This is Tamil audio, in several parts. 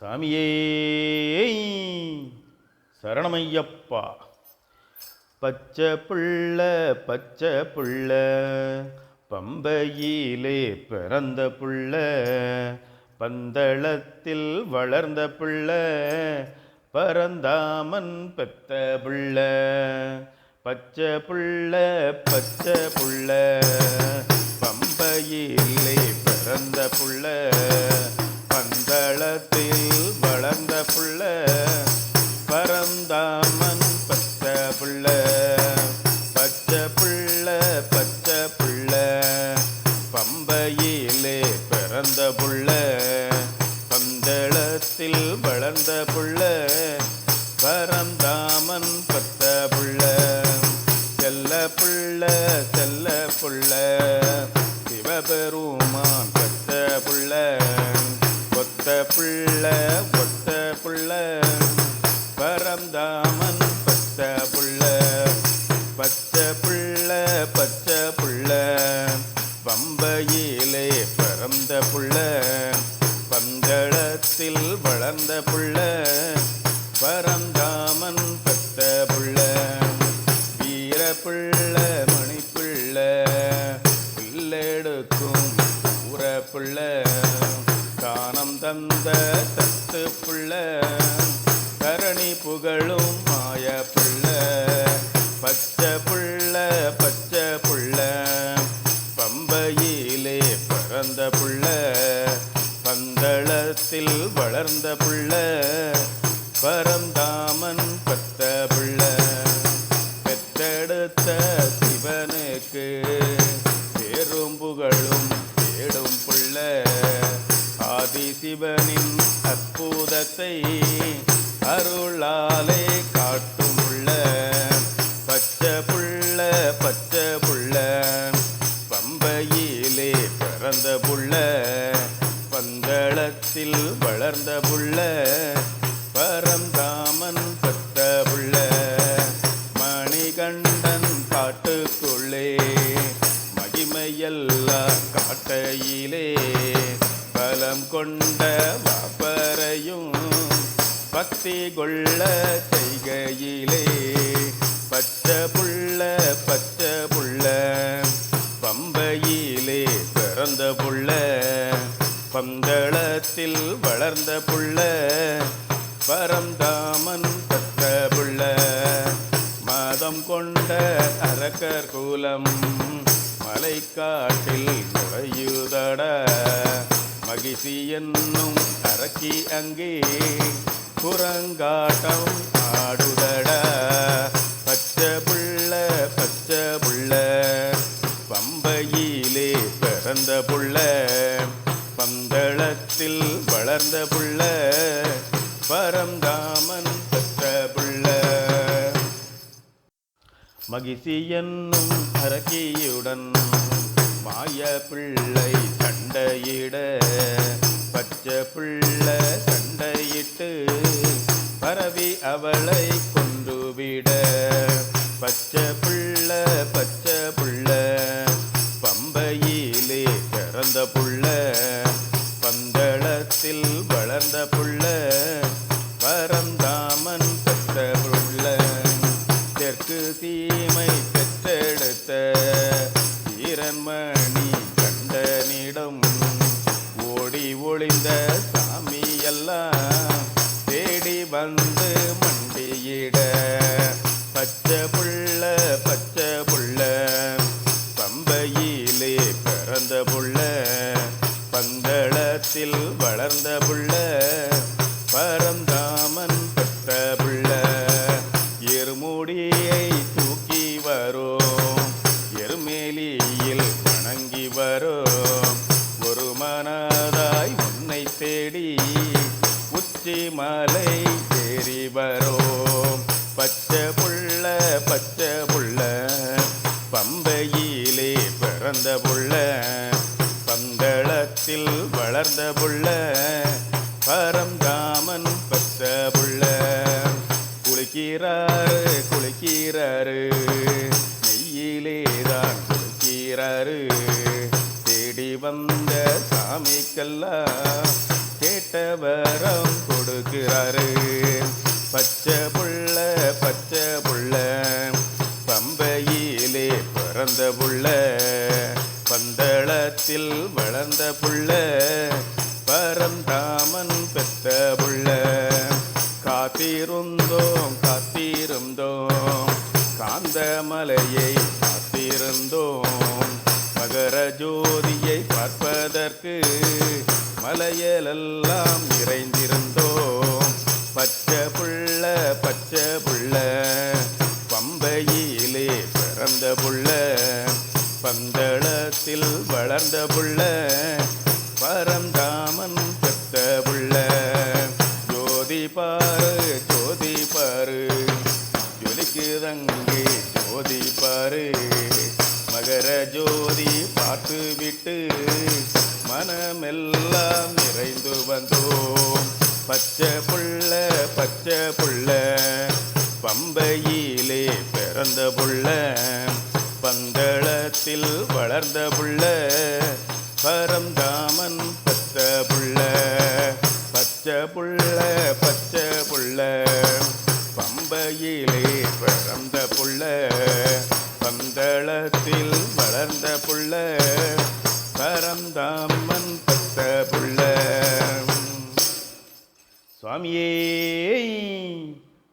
சாமியே சரணமையப்பா. பச்சை புள்ள பச்சை புள்ள பம்பையிலே பிறந்த புள்ள பந்தளத்தில் வளர்ந்த புள்ள பரந்தாமன் பெத்த புள்ள பச்சை புள்ள பச்சை புள்ள. புள்ள செல்ல புள்ள சிவபெருமான் பத்த புள்ள ஒத்த புள்ள ஒத்த புள்ள பரந்தாமன் பத்த புள்ள பச்ச புள்ள பச்ச புள்ள பம்பையிலே பறந்த புள்ள பந்தளத்தில் வளர்ந்த புள்ள பரந்த புள்ள தானம் தந்த தத்து புள்ள கரணி புகழும் மாய புள்ள பச்சை புள்ள பச்சை புள்ள பம்பையிலே பிறந்த புள்ள பந்தளத்தில் வளர்ந்த புள்ள பரந்தாமன் பத்த புள்ள பெத்தெடுத்த சிவனுக்கு பெரும் புகழும் சிவனின் அற்புதத்தை அருளாலே காட்டும். பரையும் பக்தி கொள்ள செய்கையிலே பச்ச புள்ள பச்ச புள்ள பம்பையிலே பிறந்த புள்ள பந்தளத்தில் வளர்ந்த புள்ள பரந்தாமன் பத்த புள்ள மாதம் கொண்ட அரக்கர் கூலம் மலைக்காட்டில் நுழையுதட. மகிழ்ச்சி என்னும் அரக்கி அங்கே. குரங்காட்டம் ஆடுதட. பச்சை புள்ள பச்சை புள்ள. பம்பையிலே பிறந்த புள்ள. பந்தளத்தில் வளர்ந்த புள்ள. பரந்தாமன் பெற்ற புள்ள. மகிழ்ச்சி என்னும் அரக்கியுடன் மாய பிள்ளை சண்டையிட பச்சை பிள்ளை சண்டையிட்டு பரவி அவளை கொன்றுவிட. பச்சை பிள்ளை பச்சை பிள்ளை பம்பையிலே பிறந்த புள்ள பந்தளத்தில் வளர்ந்த புள்ள. பந்தளத்திலே பிறந்த புள்ள பந்தளத்தில் வளர்ந்த புள்ள பரந்தாமன் பெற்ற புள்ள. எருமுடியை தூக்கி வரும் எருமேலியில் வணங்கி வரும். ஒரு மனதாய் உன்னை தேடி உச்சி மலை ஏறி வரும். பச்சை புள்ள பச்சை புள்ள பரந்தாமன் பத்த புள்ள குளிக்கிறாரு குளிக்கிறாரு நெய்யிலே தான் குளிக்கிறாரு. தேடி வந்த சாமிக்கெல்லாம் கேட்டவர வரம் கொடுக்கிறாரு. வளர்ந்த புள்ள பரந்தாமன் பெத்த புள்ள. காத்திருந்தோம் காத்திருந்தோம் காந்த மலையை காத்திருந்தோம். மகர ஜோதியை பார்ப்பதற்கு மலையலெல்லாம் நிறைந்திருந்தோம். பச்சை புள்ள பச்சை புள்ள பம்பையிலே பிறந்த புள்ள. பந்தளத்தில் வளர்ந்த புள்ள பரந்தாமன் பெத்த புள்ள. ஜோதி பாரு ஜோதி பாரு ஜொலிக்குதங்கே ஜோதி பாரு. மகர ஜோதி பார்த்து விட்டு மனமெல்லாம் நிறைந்து வந்தோம். பச்சை புள்ள பச்சை புள்ள பம்பையிலே பிறந்த புள்ள. பரத்தில் வளர்ந்த புள்ள பரந்தாமன் பத்த புள்ள பச்சை புள்ள பச்சை புள்ள. பம்பையிலே பிறந்த புள்ள பந்தளத்தில் வளர்ந்த புள்ள பரந்தாமன் பத்த புள்ள. சுவாமியே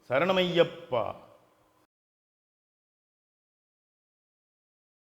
சரணமையப்பா.